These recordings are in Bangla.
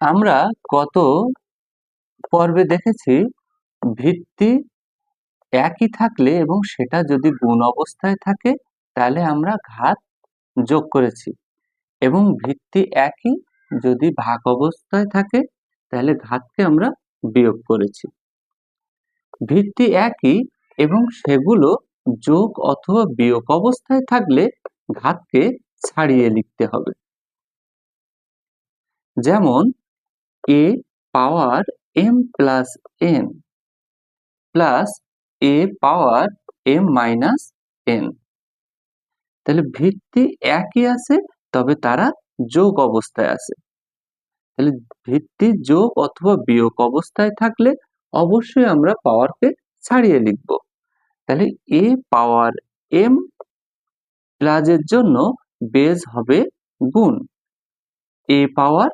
আমরা গত পর্বে দেখেছি ভিত্তি একই থাকলে এবং সেটা যদি গুণ অবস্থায় থাকে, তাহলে আমরা ঘাত যোগ করেছি। এবং ভিত্তি একই যদি ভাগ অবস্থায় থাকে, তাহলে ঘাতকে আমরা বিয়োগ করেছি। ভিত্তি একই এবং সেগুলো যোগ অথবা বিয়োগ অবস্থায় থাকলে ঘাতকে ছাড়িয়ে লিখতে হবে। যেমন A power M plus N plus A power M minus N তাহলে ভিত্তি একই আছে, তবে তারা যোগ অবস্থায় আছে। তাহলে ভিত্তি যোগ অথবা বিয়োগ অবস্থায় থাকলে অবশ্যই আমরা পাওয়ারকে ছাড়িয়ে লিখব। তাহলে এ পাওয়ার এম প্লাজের জন্য বেজ হবে গুণ এ পাওয়ার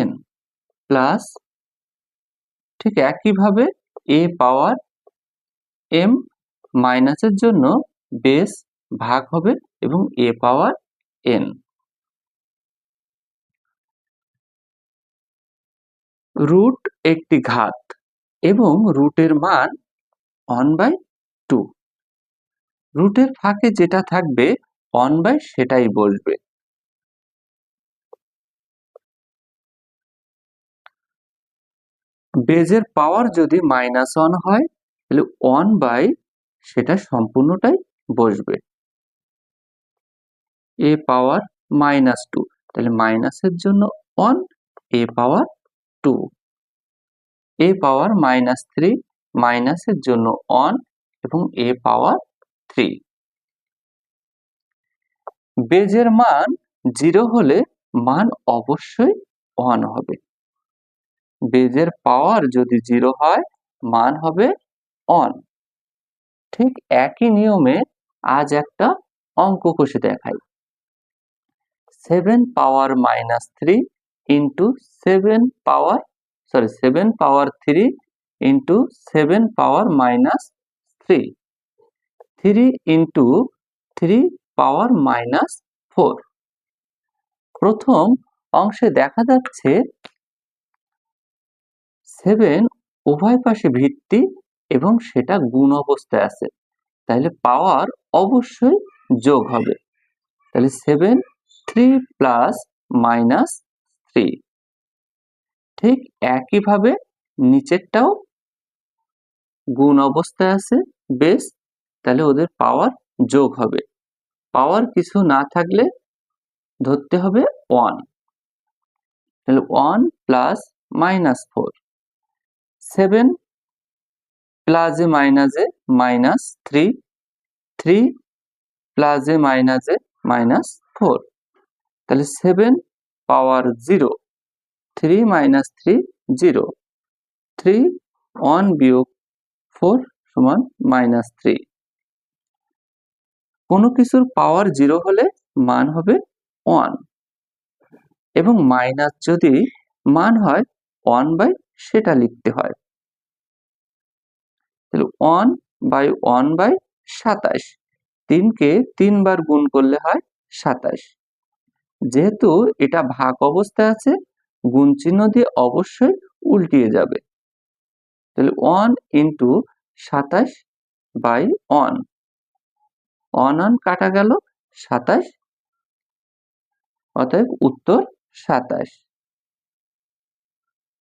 এন প্লাস ঠিক একইভাবে এ পাওয়ার এম মাইনাসের জন্য বেস ভাগ হবে এবং এ পাওয়ার এন। রুট একটি ঘাত এবং রুটের মান অন বাই টু। রুটের ফাঁকে যেটা থাকবে অন বাই সেটাই বসবে বেজের পাওয়ার যদি মাইনাস ওয়ান হয়, তাহলে ওয়ান বাই সেটা সম্পূর্ণটাই বসবে। এ পাওয়ার মাইনাস টু তাহলে মাইনাসের জন্য one A power two A power minus three মাইনাসের জন্য ওয়ান এবং এ পাওয়ার থ্রি বেজের মান জিরো হলে মান অবশ্যই ওয়ান হবে। বেজের পাওয়ার যদি জিরো হয়, মান হবে অন ঠিক একই নিয়মে আজ একটা অঙ্ক কষে দেখাই। Seven power minus three into seven power sorry seven power three into seven power minus three three into three power minus four প্রথম অংশে দেখা যাচ্ছে সেভেন উভয় পাশে ভিত্তি এবং সেটা গুণ অবস্থায় আছে। তাহলে পাওয়ার অবশ্যই যোগ হবে। তাহলে seven three plus minus three ঠিক একইভাবে নিচেরটাও গুণ অবস্থায় আছে বেশ তাহলে ওদের পাওয়ার যোগ হবে। পাওয়ার কিছু না থাকলে ধরতে হবে ওয়ান তাহলে one plus minus four seven প্লাসে মাইনাসে মাইনাস এ মাইনাস থ্রি থ্রি প্লাসে মাইনাসে মাইনাস ফোর তাহলে seven power zero three minus three zero three one বিয়োগ ফোর সমান মাইনাস থ্রি কোনো কিছুর পাওয়ার জিরো হলে মান হবে ওয়ান এবং মাইনাস যদি মান হয় ওয়ান বাই সেটা লিখতে হয়। তাহলে ওয়ান বাই ওয়ান বাই সাতাশ। তিনকে তিনবার গুণ করলে হয় সাতাশ। যেহেতু এটা ভাগ অবস্থায় আছে, গুণ চিহ্ন দিয়ে অবশ্যই উল্টিয়ে যাবে। তাহলে ওয়ান ইন্টু সাতাশ বাই ওয়ান ওয়ান ওয়ান কাটা গেল সাতাশ, অতএব উত্তর সাতাশ।